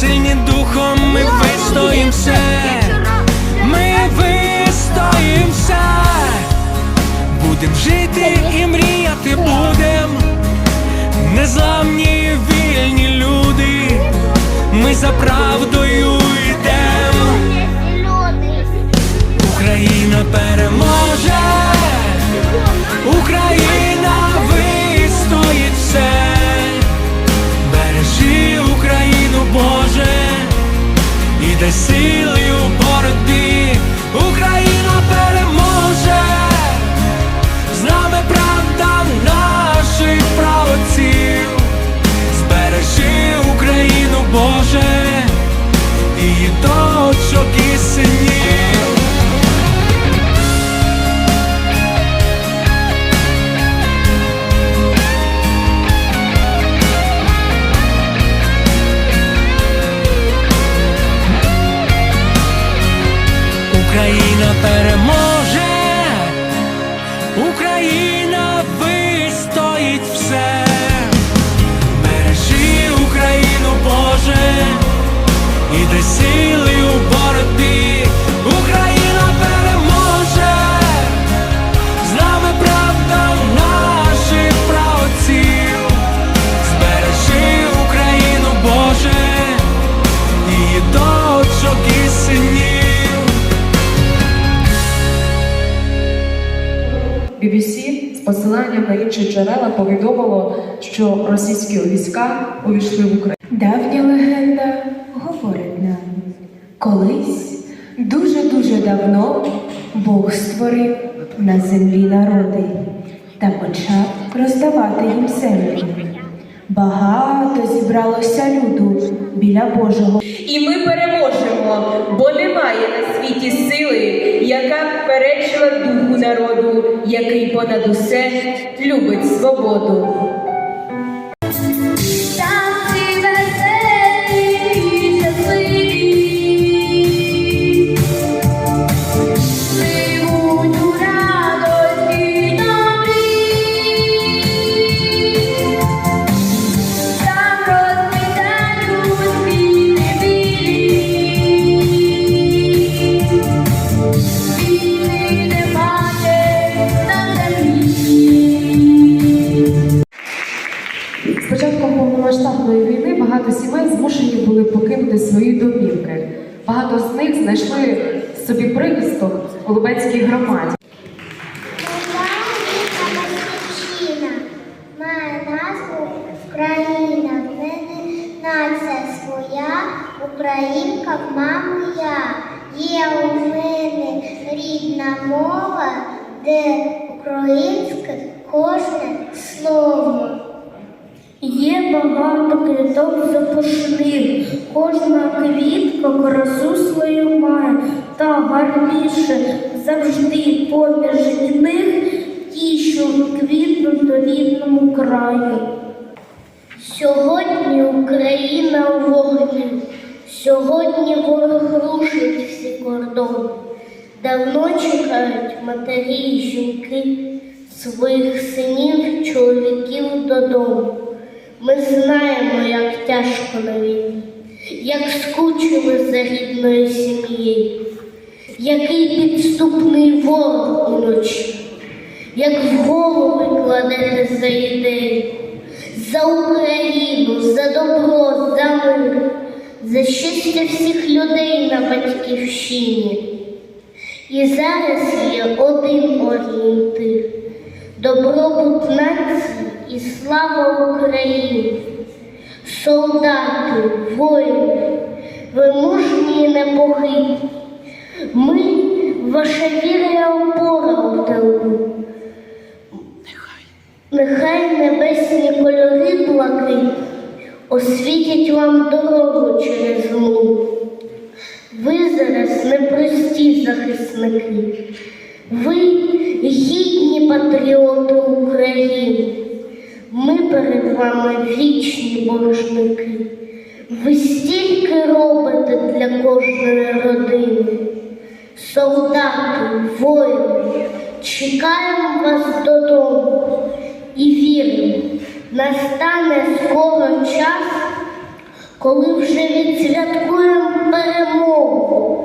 сильні духом ми вистоїм все, ми вистоїм все, будем жити і мріяти будем, незламні вільні люди, ми за правдою зелений. Україна переможе, і Україна переможе, Україна BBC з посиланням на інші джерела повідомило, що російські війська увійшли в Україну. Давня легенда говорить нам, колись дуже-дуже давно Бог створив на землі народи та почав роздавати їм землю. Багато зібралося люду біля Божого І ми переможемо, бо немає на світі сили, яка б перечила духу народу, який понад усе любить свободу. Були покинути свої домівки. Багато з них знайшли собі прихисток у Лубецькій громаді. Має назву Україна. В мене нація своя, українка маму я. Є у мене рідна мова, де українське кожне слово. Є багато квіток запашних, кожна квітка красу свою має, та гарніше завжди поміж них ті, що квітнуть у рідному краю. Сьогодні Україна у вогні, сьогодні ворог рушить всі кордони. Давно чекають матері і жінки своїх синів, чоловіків додому. Ми знаємо, як тяжко на війні, як скучили за рідною сім'єю, який підступний ворог уночі, як в голови кладе за ідею, за Україну, за добро, за мир, за щастя всіх людей на батьківщині. І зараз є один орієнтир добробут нації і слава Україні. Солдати, воїни, ви мужні і непохитні. Ми ваша віра опора у тилу. Нехай небесні кольори блакитні освітять вам дорогу через млу. Ви зараз непрості захисники. Ви гідні патріоти України. Ми перед вами вічні боржники. Ви стільки робите для кожної родини. Солдати, воїни, чекаємо вас додому і віримо, настане скоро час, коли вже відсвяткуємо перемогу,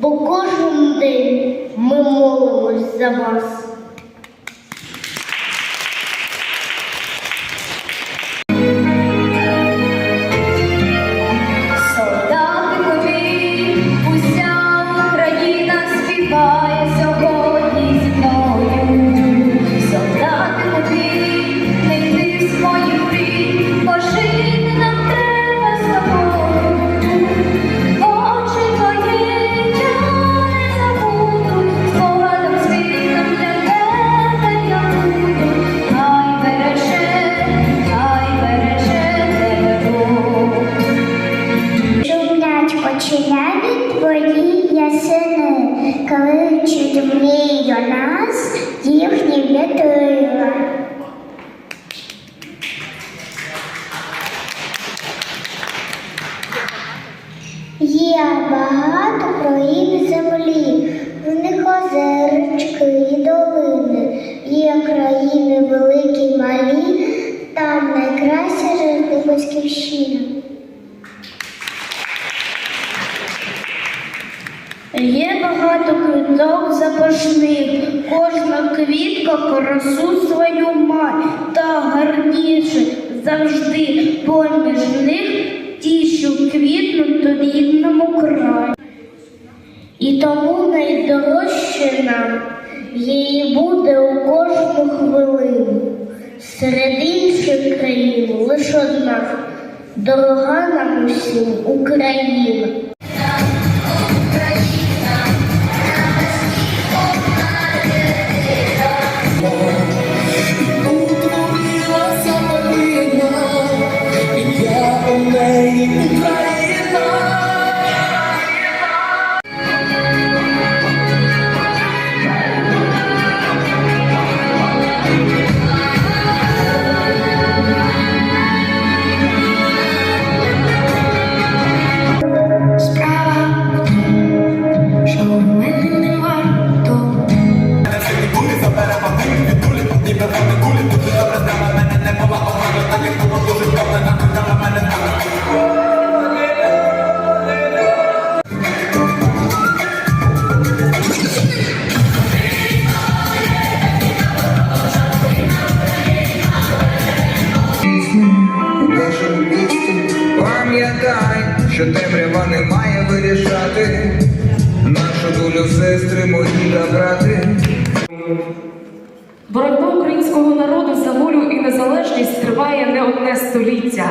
бо кожен день ми молимось за вас. Красу свою має, та гарніше завжди поміж них ті, що квітнуть у рідному краї. І тому найдорожче нам її буде у кожну хвилину. Серед інших країн лише одна, дорога нам усім Україна. Пам'ятай, що темрява не має вирішати нашу долю сестри, мої та брати. Боротьба українського народу за волю і незалежність триває не одне століття.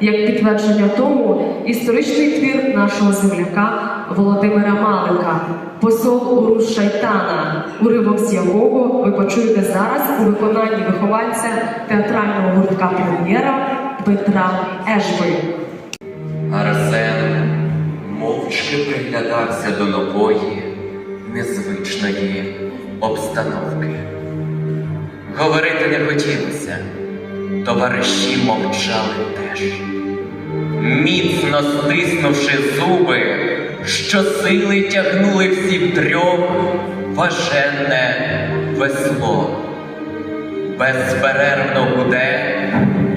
Як підтвердження тому, історичний твір нашого земляка Володимира Малика, посол Урус Шайтана, уривок з якого ви почуєте зараз у виконанні вихованця театрального гуртка прем'єра Петра Ежби. Арсен мовчки приглядався до нової, незвичної обстановки. Говорити не хотілося, товариші мовчали теж. Міцно стиснувши зуби, щосили тягнули всі втрьох важенне весло. Безперервно гуде,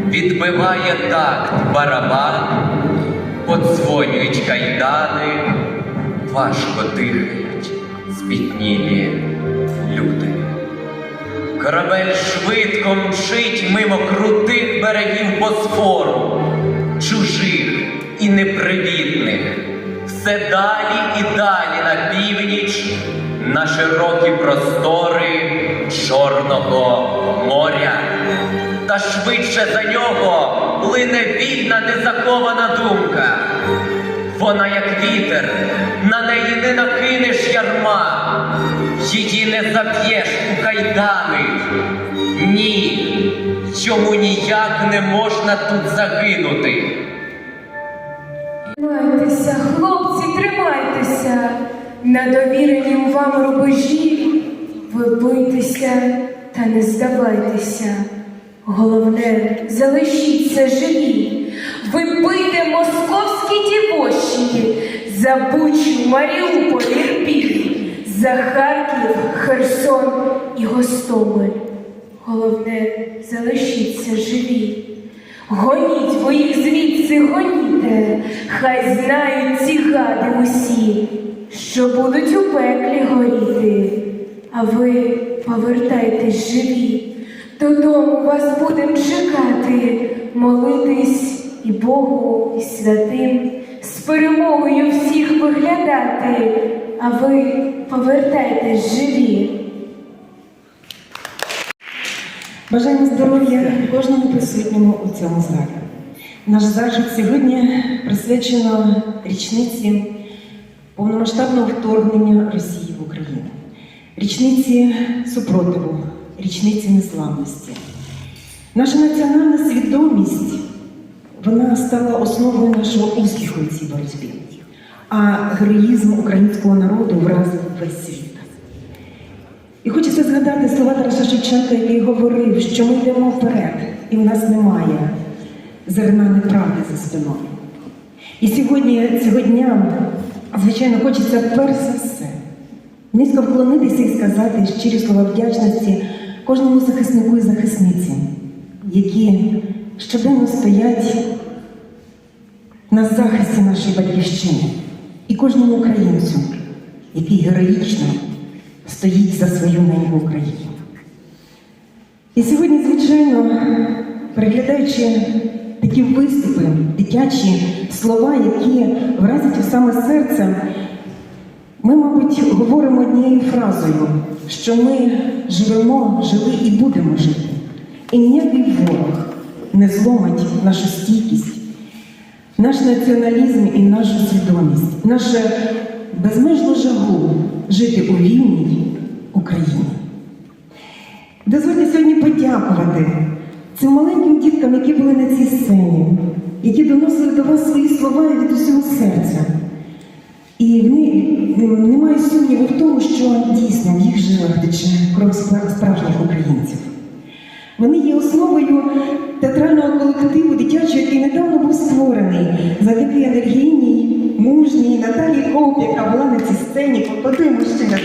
відбиває такт барабан, подзвонюють кайдани, важко дихають спітнілі люди. Корабель швидко мчить мимо крутих берегів Босфору, чужих і непривітних, все далі і далі на північ, на широкі простори Чорного моря. Та швидше за нього плине вільна незахована думка. Вона як вітер, на неї не накинеш ярма, її не заб'єш у кайдани. Ні, йому ніяк не можна тут загинути. Тримайтеся, хлопці, тримайтеся. На довіренім вам рубежі ви бийтеся та не здавайтеся. Головне, залишіться живі. Ви бийте московські дівощі, за Бучу, Маріуполь, Ірпінь, за Харків, Херсон і Гостомель. Головне, залишіться живі. Гоніть ви звідси, гоніте, хай знають ці гади усі, що будуть у пеклі горіти, а ви повертайтесь живі, додому вас будем чекати, молитись і Богу, і святим, з перемогою всіх виглядати, а ви повертайтесь живі. Бажаємо здоров'я кожному присутньому у цьому залі. Наш захід сьогодні присвячено річниці повномасштабного вторгнення Росії в Україну, річниці супротиву, річниці незламності. Наша національна свідомість вона стала основою нашого успіху у цій боротьбі, а героїзм українського народу вразив весь світ. І хочеться згадати слова Тараса Шевченка, який говорив, що ми йдемо вперед, і в нас немає зерна неправди за спиною. І сьогодні, цього дня, звичайно, хочеться перш за все низько вклонитися і сказати щирі слова вдячності кожному захиснику і захисниці, які щоденно стоять на захисті нашої батьківщини, і кожному українцю, який героїчно стоїть за свою неньку Україну. І сьогодні, звичайно, переглядаючи такі виступи, дитячі слова, які вразять у саме серце, ми, мабуть, говоримо однією фразою, що ми живемо, жили і будемо жити. І ніякий ворог не зломить нашу стійкість, наш націоналізм і нашу свідомість, нашу безмежну жагу жити у вільній Україні. Дозвольте сьогодні подякувати цим маленьким діткам, які були на цій сцені, які доносили до вас свої слова від усього серця. І вони, немає сумніву в тому, що дійсно в їх жилах тече кров справжніх українців. Вони є основою театрального колективу дитячого, який недавно був створений завдяки енергійній, мужній Наталії Коп, яка була на цій сцені. Подивимо ще на.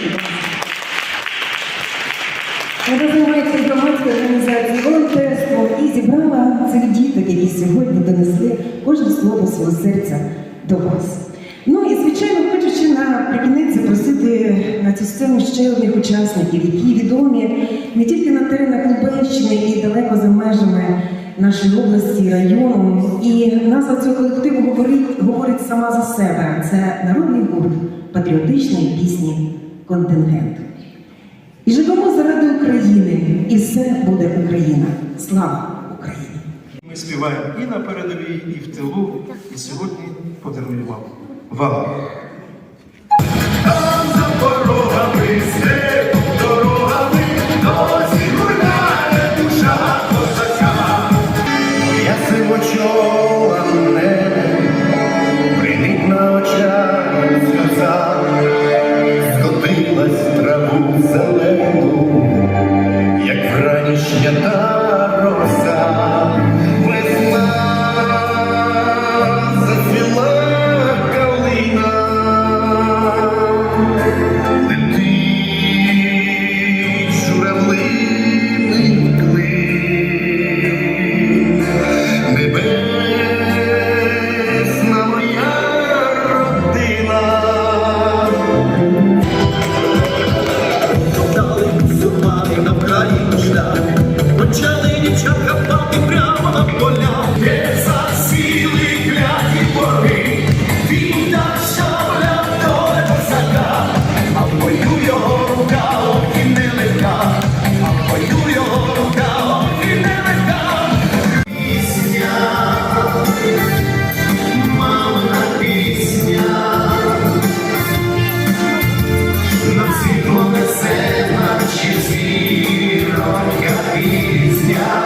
Вона займається громадською організацією, волонтерством і зібрала цих діток, які сьогодні донесли кожне слово свого серця до вас. На цю сцену ще одних учасників, які відомі не тільки на теренах Лубенщини і далеко за межами нашої області, району. І назва цього колективу говорить, говорить сама за себе. Це народний гурт патріотичної пісні Контингент. І живемо заради України, і все буде Україна. Слава Україні! Ми співаємо і на передовій, і в тилу, і сьогодні подаруємо вам. Вам. Там дівчат катати прямо на поля, де засіли кляті бори, війна шабля доля козака, а в бою його рука, ох і нелегка, а в бою і нелегка. Пісня, мамина пісня, на світло несе, наче зіронька пізня,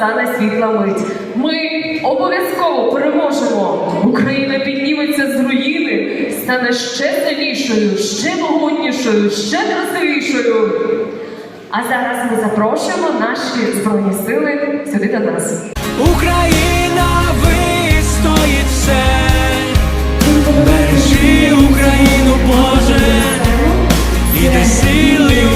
настане світла мить. Ми обов'язково переможемо. Україна підніметься з руїни, стане ще сильнішою, ще могутнішою, ще красивішою. А зараз ми запрошуємо наші збройні сили сюди до нас. Україна вистоїть все, бережи Україну, Боже, і дай сили